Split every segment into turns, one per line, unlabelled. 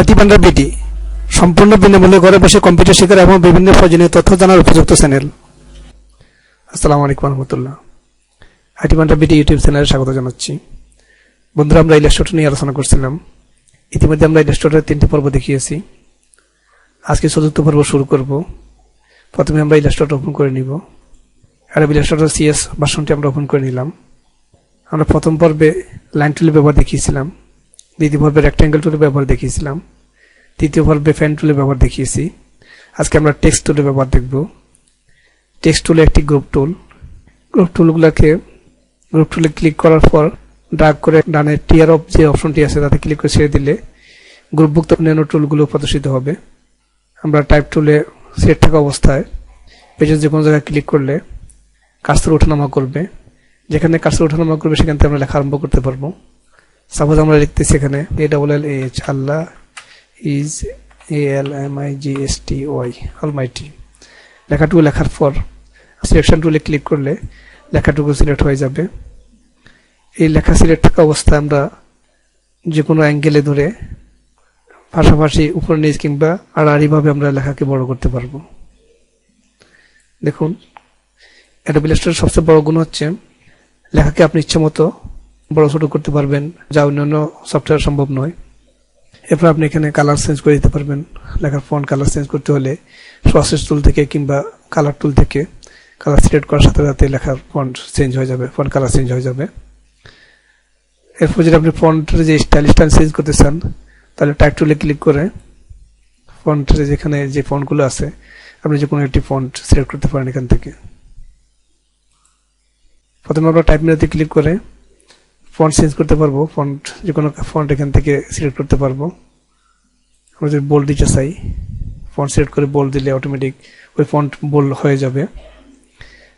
পান্ডা বিটি সম্পূর্ণ বিনামূল্যে ঘরে বসে কম্পিউটার শেখার এবং বিভিন্ন প্রয়োজনীয় তথ্য জানার উপযুক্ত চ্যানেল আসসালামু আলাইকুম রহমতুল্লাহ। আইটি পান্ডা বিটি ইউটিউব চ্যানেলে স্বাগত জানাচ্ছি। বন্ধুরা, আমরা ইলাস্ট্রেটর নিয়ে আলোচনা করছিলাম। ইতিমধ্যে আমরা ইলাস্ট্রেটরের তিনটি পর্ব দেখিয়েছি। আজকে চতুর্থ পর্ব শুরু করব। প্রথমে আমরা ইলাস্ট্রেটর ওপেন করে নিব। আর ইলাস্ট্রেটর সিএস ভার্সনটি আমরা ওপেন করে নিলাম। আমরা প্রথম পর্বে লাইন টুলের ব্যবহার দেখিয়েছিলাম। দ্বিতীয় পর্বে রেক্ট্যাঙ্গেল টুলের ব্যবহার দেখিয়েছিলাম। তৃতীয় পর্বে ফ্যান টুলের ব্যবহার দেখিয়েছি। আজকে আমরা টেক্সট টুলের ব্যবহার দেখব। টেক্সট টুল একটি গ্রুপ টুল গ্রুপ টুলগুলোকে গ্রুপ টুলে ক্লিক করার পর ড্রাগ করে ডানে টিয়ার অফ যে অপশনটি আছে তাতে ক্লিক করে ছেড়ে দিলে গ্রুপভুক্ত অন্যান্য টুলগুলো প্রদর্শিত হবে। আমরা টাইপ টুলে সেট থাকা অবস্থায় পেজের যে কোনো জায়গায় ক্লিক করলে কাজটা ওঠানামা করবে। যেখানে কাজটা ওঠানামা করবে সেখান থেকে আমরা লেখা আরম্ভ করতে পারব। সাপোজ আমরা লিখতেছি এখানে A double L H Allah is A L M I G H T Y almighty লেখাটুকু লেখার পর সিলেকশন টুলে ক্লিক করলে লেখাটুকু সিলেক্ট হয়ে যাবে। এই লেখা সিলেক্ট থাকা অবস্থায় আমরা যে কোনো অ্যাঙ্গেলে ধরে পাশাপাশি উপর নিচ কিংবা আড়াআড়িভাবে আমরা লেখাকে বড় করতে পারব। দেখুন অ্যাডোবি ইলাস্ট্রেটর সবচেয়ে বড় গুণ হচ্ছে লেখাকে আপনি ইচ্ছে মতো বড় ছোট করতে পারবেন, যা অন্যান্য সফটওয়্যার সম্ভব নয়। এরপর আপনি এখানে কালার চেঞ্জ করে দিতে পারবেন। লেখার ফন্ট কালার চেঞ্জ করতে হলে প্রসেস টুল থেকে কিংবা কালার টুল থেকে কালার সিলেক্ট করার সাথে সাথে লেখার ফন্ট চেঞ্জ হয়ে যাবে ফন্ট কালার চেঞ্জ হয়ে যাবে। এরপর যদি আপনি ফন্টের যে স্টাইল স্টাইল চেঞ্জ করতে চান, তাহলে টাইপ টুলে ক্লিক করে ফন্টের যেখানে যে ফন্টগুলো আছে, আপনি যে কোনো একটি ফন্ট সিলেক্ট করতে পারেন এখান থেকে। প্রথমে আমরা টাইপ মেনুতে ক্লিক করে ফন্ট চেঞ্জ করতে পারব ফন্ট যে কোনো ফন্ট এখান থেকে সিলেক্ট করতে পারব। আমরা যদি বোল্ড দিতে চাই ফন্ট সিলেক্ট করে বোল্ড দিলে অটোমেটিক ওই ফন্ট বোল্ড হয়ে যাবে।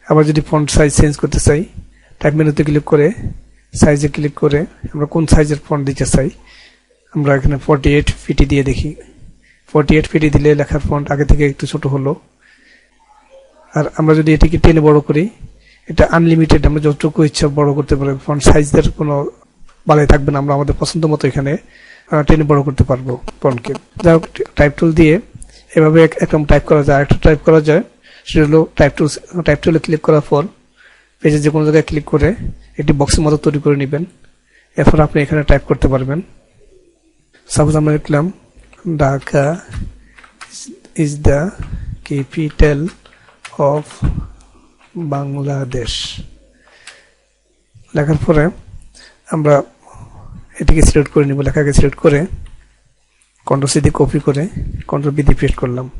আবার যদি ফন্ট সাইজ চেঞ্জ করতে চাই টাইপ মেনুতে ক্লিক করে সাইজে ক্লিক করে আমরা কোন সাইজের ফন্ট দিতে চাই, আমরা এখানে ফর্টি এইট ফিটি দিয়ে দেখি। ফর্টি এইট ফিটি দিলে লেখার ফন্ট আগে থেকে একটু ছোট হলো। আর আমরা যদি এটিকে টেনে বড় করি এটা আনলিমিটেড আমরা যতটুকু ইচ্ছা বড় করতে পারব ফন্ট সাইজের কোনো বালাই থাকবে না, আমরা আমাদের পছন্দ মতো এখানে টেনে বড় করতে পারব ফন্টকে যাই হোক টাইপ টুল দিয়ে এভাবে এক- একদম টাইপ করা যায়। একটা টাইপ করা যায়, সেটা হলো টাইপ টুল টাইপ টুলে ক্লিক করার পর পেজে যে কোনো জায়গায় ক্লিক করে একটি বক্সের মতো তৈরি করে নেবেন। এরপর আপনি এখানে টাইপ করতে পারবেন। সাপোজ আমরা লিখলাম, Dhaka is the capital of Bangladesh. লেখার পরে আমরা এটিকে সিলেক্ট করে নিব। লেখাকে সিলেক্ট করে কন্ট্রোল সি দিয়ে কপি করে কন্ট্রোল বি দিয়ে পেস্ট করলাম।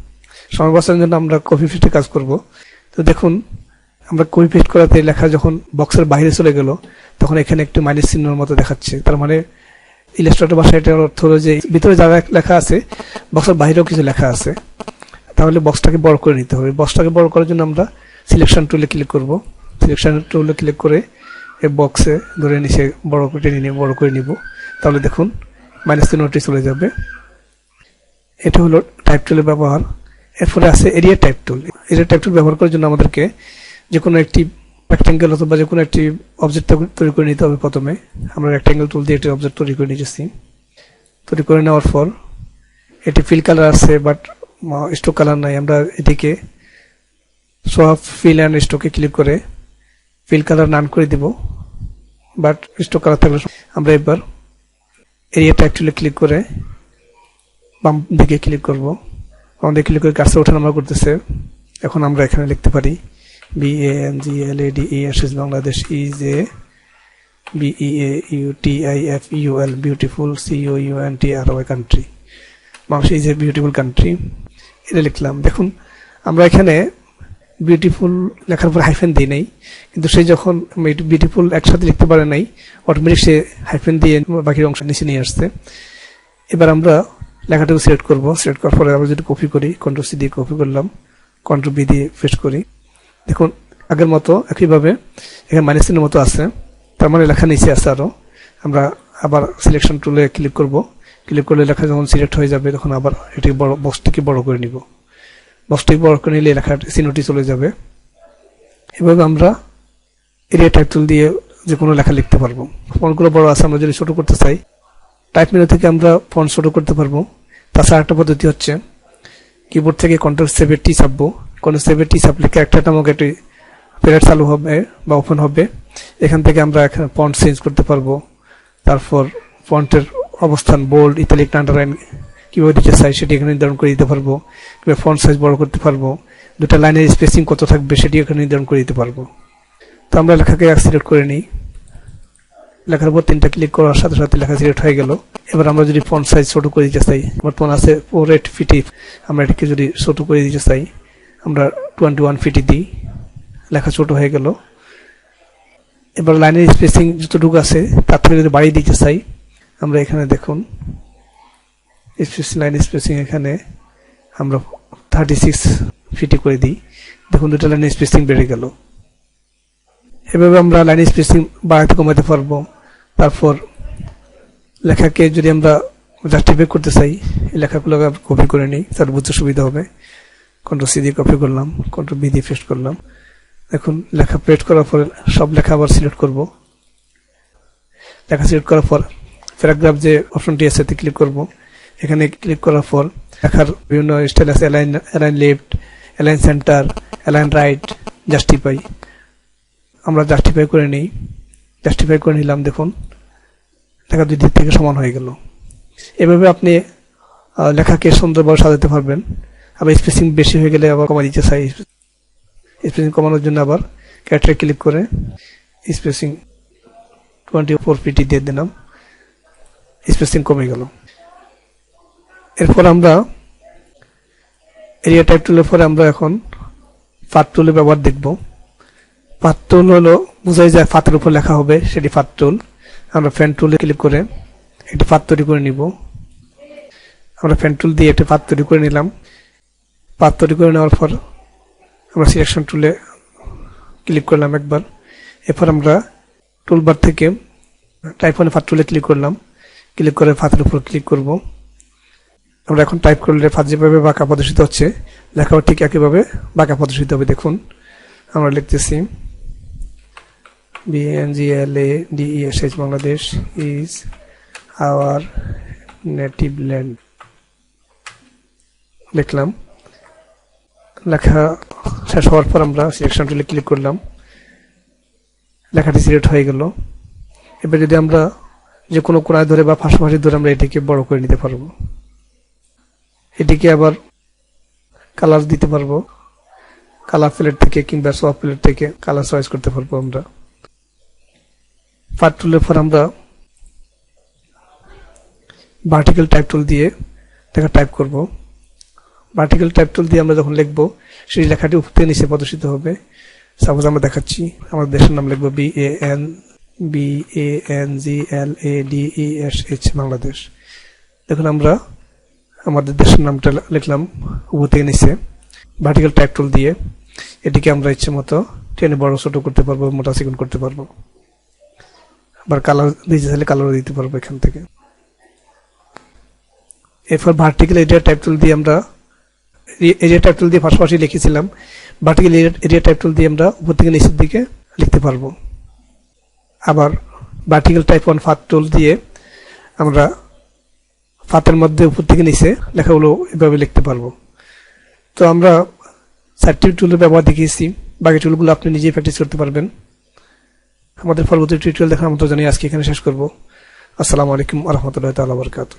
সময় বাঁচানোর জন্য আমরা কপি পেস্টে কাজ করব। তো দেখুন, আমরা কপি পেস্ট করাতে লেখা যখন বক্সের বাইরে চলে গেল, তখন এখানে একটু মাইনাস চিহ্নের মতো দেখাচ্ছে। তার মানে ইলাস্ট্রেটর ভাষায় এটার অর্থ হলো যে ভিতরে যা লেখা আছে বক্সের বাইরেও কিছু লেখা আছে। তাহলে বক্সটাকে বড় করে নিতে হবে। বক্সটাকে বড় করার জন্য আমরা সিলেকশন টুলে ক্লিক করব। সিলেকশন টুলে ক্লিক করে এই বক্সে ধরে নিচে বড় করে টেনে নিয়ে বড় করে নিব। তাহলে দেখুন মাইনাস চিহ্নটি চলে যাবে। এটা হলো টাইপ টুলের ব্যবহার। এরপরে আছে area type tool area type tool ব্যবহার করার জন্য আমাদেরকে যে কোনো একটি রেক্টেঙ্গেল অথবা যে কোনো একটি অবজেক্ট তৈরি করে নিতে হবে প্রথমে। আমরা রেক্টেঙ্গেল টুল দিয়ে একটি অবজেক্ট তৈরি করে নিয়েছি। তৈরি করে নেওয়ার পর, এটি ফিল কালার আছে বাট স্টোক কালার নাই। আমরা এটিকে সোয়াপ ফিল অ্যান্ড স্টোকে ক্লিক করে ফিল কালার নান করে দিব। বাট স্টোক কালার থাকলে আমরা এবার এরিয়া অ্যাকচুয়ালি ক্লিক করে বাম দিকে ক্লিক করব। দিকে ক্লিক করে কাজটা ওঠানামা করতেছে। এখন আমরা এখানে লিখতে পারি B A N G L A D S S Bangladesh is a B E A U T I F U L beautiful C U U N T R Y country Bangladesh is a beautiful country এটা লিখলাম। দেখুন, আমরা এখানে beautiful লেখার পর hyphen দিই নাই। কিন্তু সে যখন বিউটিফুল একসাথে লিখতে পারে নাই অটোমেটিক সে হাইফেন দিয়ে বাকির অংশ নিচে নিয়ে আসছে। এবার আমরা লেখাটাকে সিলেক্ট করব। সিলেক্ট করার পরে আমরা যদি কপি করি কন্ট্রোল সি দিয়ে কপি করলাম কন্ট্রোল বি দিয়ে পেস্ট করি। দেখুন, আগের মতো একইভাবে এখানে মাইনাস চিহ্নের মতো আছে। তার মানে লেখা নিচে আছে আরও। আমরা আবার সিলেকশন টুলে ক্লিক করব। ক্লিক করলে লেখা যখন সিলেক্ট হয়ে যাবে, তখন আবার এটি বড় বক্সটিকে বড় করে নিব। বক্সটিকে বড় করে নিলে লেখার চিহ্নটি চলে যাবে। এভাবে আমরা এরিয়া টাইপ টুল দিয়ে যে কোনো লেখা লিখতে পারব। ফন্টগুলো বড় আছে, আমরা যদি ছোট করতে চাই টাইপ মেনু থেকে আমরা ফন্ট ছোট করতে পারব। তাছাড়া একটা পদ্ধতি হচ্ছে কিবোর্ড থেকে কন্ট্রোল সেভের টি চাপবো কন্ট্রোল সেভের টি চাপলে ক্যারেক্টার নামক একটি প্যারেড চালু হবে বা ওপেন হবে। এখান থেকে আমরা এখানে ফন্ট চেঞ্জ করতে পারব। তারপর ফন্টের অবস্থান বোল্ড ইতালিক আন্ডারলাইন কীভাবে দিতে চাই সেটি এখানে নির্ধারণ করে দিতে পারব? কিংবা ফন্ট সাইজ বড় করতে পারব? দুটা লাইনের স্পেসিং কত থাকবে সেটি এখানে নির্ধারণ করে দিতে পারব। তো আমরা লেখাকে সিলেক্ট করে নিই। লেখার উপর তিনটা ক্লিক করার সাথে সাথে লেখা সিলেক্ট হয়ে গেল। এবার আমরা যদি ফন্ট সাইজ ছোট করে দিতে চাই, বর্তমান আছে ফোর এইট ফিটি আমরা এটাকে যদি ছোট করে দিতে চাই, আমরা টোয়েন্টি ওয়ান ফিটি দিই। লেখা ছোট হয়ে গেল। এবার লাইনের স্পেসিং যতটুকু আছে, তার থেকে যদি বাড়িয়ে দিতে চাই, আমরা এখানে দেখুন স্পেসিং লাইন স্পেসিং এখানে, আমরা থার্টি সিক্স ফিটি করে দিই। দেখুন, দুটো লাইন স্পেসিং বেড়ে গেল। এভাবে আমরা লাইন স্পেসিং বাড়াতে কমাতে পারব। তারপর লেখাকে যদি আমরা জাস্টিফাই করতে চাই, এই লেখাগুলো কপি করে নিই। তার বুঝতে সুবিধা হবে। কন্ট্রোল সি দিয়ে কপি করলাম কন্ট্রোল বি দিয়ে পেস্ট করলাম। এখন লেখা পেস্ট করার পরে সব লেখা আবার সিলেক্ট করব। লেখা সিলেক্ট করার পর প্যারাগ্রাফ যে অপশনটি আছে ক্লিক করব। এখানে ক্লিক করার পর লেখার বিভিন্ন স্টাইল আছে align align left align centre align right justify আমরা জাস্টিফাই করে নিই। জাস্টিফাই করে নিলাম, দেখুন। লেখা দুই দিক থেকে সমান হয়ে গেল। এভাবে আপনি লেখাকে সুন্দরভাবে সাজাতে পারবেন। আবার স্পেসিং বেশি হয়ে গেলে আবার কমা দিতে চাই। স্পেসিং কমানোর জন্য আবার ক্যারেক্টারে ক্লিক করে স্পেসিং টোয়েন্টি ফোর পিটি দিয়ে দিলাম। স্পেসিং কমে গেল। এরপর আমরা এরিয়া টাইপ টুলের পরে আমরা এখন পাত টুলের ব্যবহার দেখব। পাত টুল হলো বোঝাই যায় ফাতের উপর লেখা হবে সেটি পাত টুল আমরা ফ্যান টুলে ক্লিক করে একটি পাত তৈরি করে নিব। আমরা ফ্যান টুল দিয়ে একটি পাত তৈরি করে নিলাম। পাত তৈরি করে নেওয়ার পর আমরা সিলেকশন টুলে ক্লিক করলাম একবার। এরপর আমরা টুলবার থেকে টাইপ ওয়ানে ফাত টুলে ক্লিক করলাম। ক্লিক করে ফাতের উপর ক্লিক করব। আমরা এখন টাইপ করলে ফাত যেভাবে বাঁকা প্রদর্শিত হচ্ছে। লেখাও ঠিক একইভাবে বাঁকা প্রদর্শিত হবে, দেখুন। আমরা লিখতেছি B N G L A D E S H Bangladesh is our native land লিখলাম। লেখা শেষ হওয়ার পর আমরা সিলেকশন টুলে ক্লিক করলাম। লেখাটি সিলেক্ট হয়ে গেল। এবার যদি আমরা যে কোনো কোনায় ধরে বা পাশাপাশি ধরে আমরা এটিকে বড় করে নিতে পারব। এটিকে আবার কালার দিতে পারব। কালার প্লেট থেকে কিংবা সফট প্লেট থেকে কালার চয়েস করতে পারব আমরা। পার্ট টুলের পর আমরা ভার্টিক্যাল টাইপ টুল দিয়ে লেখা টাইপ করব। ভার্টিক্যাল টাইপ টুল দিয়ে আমরা যখন লিখব, সেই লেখাটি উপর নিচে প্রদর্শিত হবে। সাপোজ আমরা দেখাচ্ছি, আমাদের দেশের নাম লিখব B A N B A N G L A D E S H Bangladesh. দেখুন আমরা আমাদের দেশের নামটা লিখলাম উপর থেকে নিচে। ভার্টিক্যাল টাইপ টুল দিয়ে এটিকে আমরা ইচ্ছে মতো টেনে বড় ছোট করতে পারব, মোটা চিকন করতে পারব। আবার কালার দিতে চাইলে কালারও দিতে পারব এখান থেকে। এরপর ভার্টিক্যাল এরিয়া টাইপ টুল দিয়ে আমরা এরিয়া টাইপ টুল দিয়ে পাশাপাশি লিখেছিলাম ভার্টিক্যাল এরিয়া টাইপ টুল দিয়ে আমরা উপর থেকে নিচের দিকে লিখতে পারব। আবার ভার্টিক্যাল টাইপ ওয়ান ফাত টুল দিয়ে আমরা ফাতের মধ্যে উপর থেকে নিচে লেখাগুলো এভাবে লিখতে পারব। তো আমরা চারটি টুলের ব্যবহার দেখিয়েছি। বাকি টুলগুলো আপনি নিজেই প্র্যাকটিস করতে পারবেন। আমাদের পরবর্তী টিউটোরিয়াল দেখার মতো জানিয়ে আজকে এখানে শেষ করব। আসসালামু আলাইকুম আহমতুল্লাহ রহমতুল্লাহ তালা বরকাত